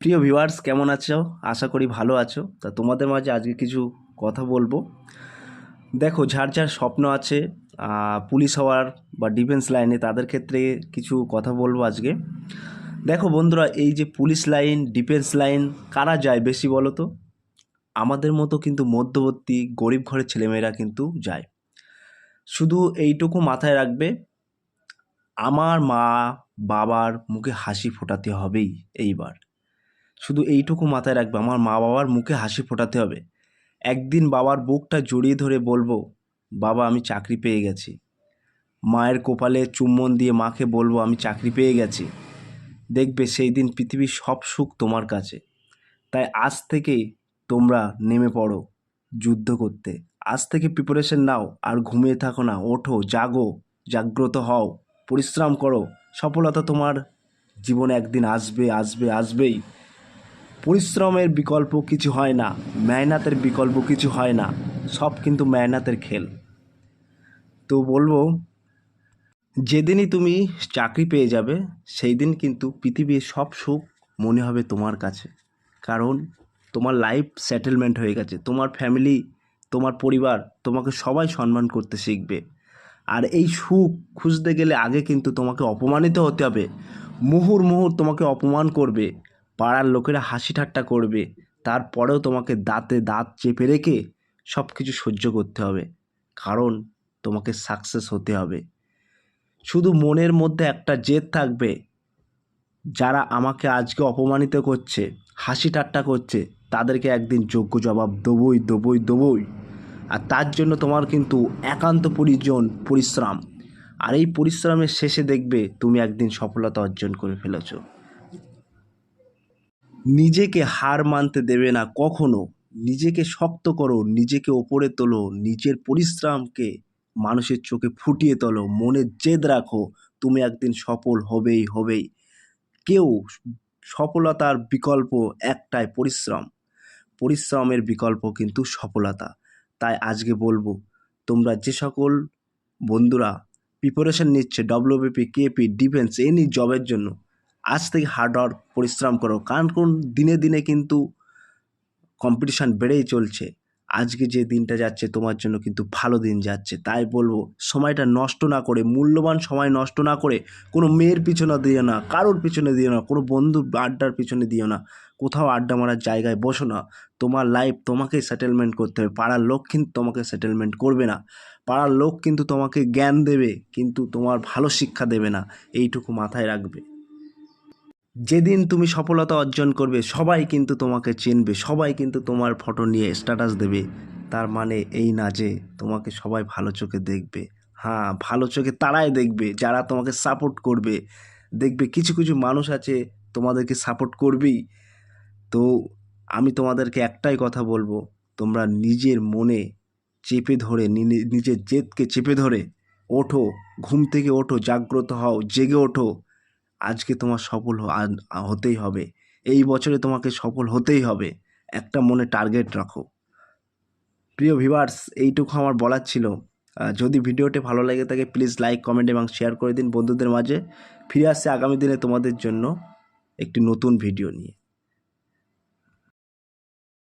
প্রিয় ভিউয়ার্স কেমন আছো? আশা করি ভালো আছো। তা তোমাদের মাঝে আজকে কিছু কথা বলব। দেখো, যার যার স্বপ্ন আছে পুলিশ হওয়ার বা ডিফেন্স লাইনে তাদের ক্ষেত্রে কিছু কথা বলব আজকে। দেখো বন্ধুরা, এই যে পুলিশ লাইন ডিফেন্স লাইন কারা যায় বেশি বলো তো? আমাদের মতো কিন্তু মধ্যবর্তী, গরিব ঘরের ছেলেমেয়েরা কিন্তু যায়। শুধু এইটুকু মাথায় রাখবে, আমার মা বাবার মুখে হাসি ফোটাতে হবেই এইবার। শুধু এইটুকু মাথায় রাখবে, আমার মা বাবার মুখে হাসি ফোটাতে হবে। একদিন বাবার বুকটা জড়িয়ে ধরে বলব, বাবা, আমি চাকরি পেয়ে গেছি। মায়ের কোপালে চুম্বন দিয়ে মাকে বলব, আমি চাকরি পেয়ে গেছি। দেখবে সেই দিন পৃথিবীর সব সুখ তোমার কাছে। তাই আজ থেকেই তোমরা নেমে পড়ো যুদ্ধ করতে। আজ থেকে প্রিপারেশন নাও, আর ঘুমিয়ে থাকো না, ওঠো, জাগো, জাগ্রত হও, পরিশ্রম করো। সফলতা তোমার জীবনে একদিন আসবে আসবে, আসবেই। পরিশ্রমের বিকল্প কিছু হয় না, মেহনাতের বিকল্প কিছু হয় না, সব কিন্তু মেহনাতের খেল। তো বলব, যেদিনই তুমি চাকরি পেয়ে যাবে সেই দিন কিন্তু পৃথিবীর সব সুখ মনে হবে তোমার কাছে। কারণ তোমার লাইফ সেটেলমেন্ট হয়ে গেছে, তোমার ফ্যামিলি তোমার পরিবার তোমাকে সবাই সম্মান করতে শিখবে। আর এই সুখ খুঁজতে গেলে আগে কিন্তু তোমাকে অপমানিত হতে হবে মুহুর মুহুর তোমাকে অপমান করবে। পাড়ার লোকেরা হাসি ঠাট্টা করবে। তারপরেও তোমাকে দাঁতে দাঁত চেপে রেখে সব কিছু সহ্য করতে হবে। কারণ তোমাকে সাকসেস হতে হবে। শুধু মনের মধ্যে একটা জেদ থাকবে। যারা আমাকে আজকে অপমানিত করছে, হাসি ঠাট্টা করছে, তাদেরকে একদিন যোগ্য জবাব দেবই দেবই দেবই। আর তার জন্য তোমার কিন্তু একান্ত পরিজন পরিশ্রম। আর এই পরিশ্রমের শেষে দেখবে তুমি একদিন সফলতা অর্জন করে ফেলেছো। নিজেকে হার মানতে দেবে না কখনো। নিজেকে শক্ত করো, নিজেকে ওপরে তোলো, নিজের পরিশ্রমকে মানুষের চোখে ফুটিয়ে তোলো, মনে জেদ রাখো, তুমি একদিন সফল হবেই হবেই। কেউ সফলতার বিকল্প একটাই পরিশ্রম। পরিশ্রমের বিকল্প কিন্তু সফলতা। তাই আজকে বলব, তোমরা যে সকল বন্ধুরা প্রিপারেশন নিচ্ছে ডব্লিউবিপি কেপি ডিফেন্স এনি জবের জন্য আজ থেকে হার্ড ওয়ার্ক পরিশ্রম করো। কারণ কোন দিনে দিনে কিন্তু কম্পিটিশান বেড়েই চলছে। আজকে যে দিনটা যাচ্ছে, তোমার জন্য কিন্তু ভালো দিন যাচ্ছে। তাই বলব, সময়টা নষ্ট না করে, মূল্যবান সময় নষ্ট না করে, কোনো মেয়ের পিছনে দিও না, কারোর পিছনে দিও না, কোনো বন্ধু আড্ডার পিছনে দিও না। কোথাও আড্ডা মারার জায়গায় বসো না। তোমার লাইফ তোমাকেই সেটেলমেন্ট করতে হবে। পাড়ার লোক কিন্তু তোমাকে সেটেলমেন্ট করবে না। পাড়ার লোক কিন্তু তোমাকে জ্ঞান দেবে, কিন্তু তোমার ভালো শিক্ষা দেবে না। এইটুকু মাথায় রাখবে। যেদিন তুমি সফলতা অর্জন করবে, সবাই কিন্তু তোমাকে চিনবে, সবাই কিন্তু তোমার ফটো নিয়ে স্ট্যাটাস দেবে। তার মানে এই না যে তোমাকে সবাই ভালো চোখে দেখবে। হ্যাঁ ভালো চোখে তারাই দেখবে, যারা তোমাকে সাপোর্ট করবে। দেখবে কিছু কিছু মানুষ আছে, তোমাদেরকে সাপোর্ট করবেই। তো আমি তোমাদেরকে একটাই কথা বলব, তোমরা নিজের মনে চেপে ধরে নিজের জেদকে চেপে ধরে, ওঠো, ঘুম থেকে ওঠো, জাগ্রত হও, জেগে ওঠো। আজকে তোমার সফল হতেই হবে। এই বছরে তোমাকে সফল হতেই হবে। একটা মনে টার্গেট রাখো। প্রিয় ভিভার্স এইটুকু আমার বলার ছিল। যদি ভিডিওটি ভালো লাগে থাকে প্লিজ লাইক কমেন্ট এবং শেয়ার করে দিন বন্ধুদের মাঝে। ফিরে আসছে আগামী দিনে তোমাদের জন্য একটি নতুন ভিডিও নিয়ে।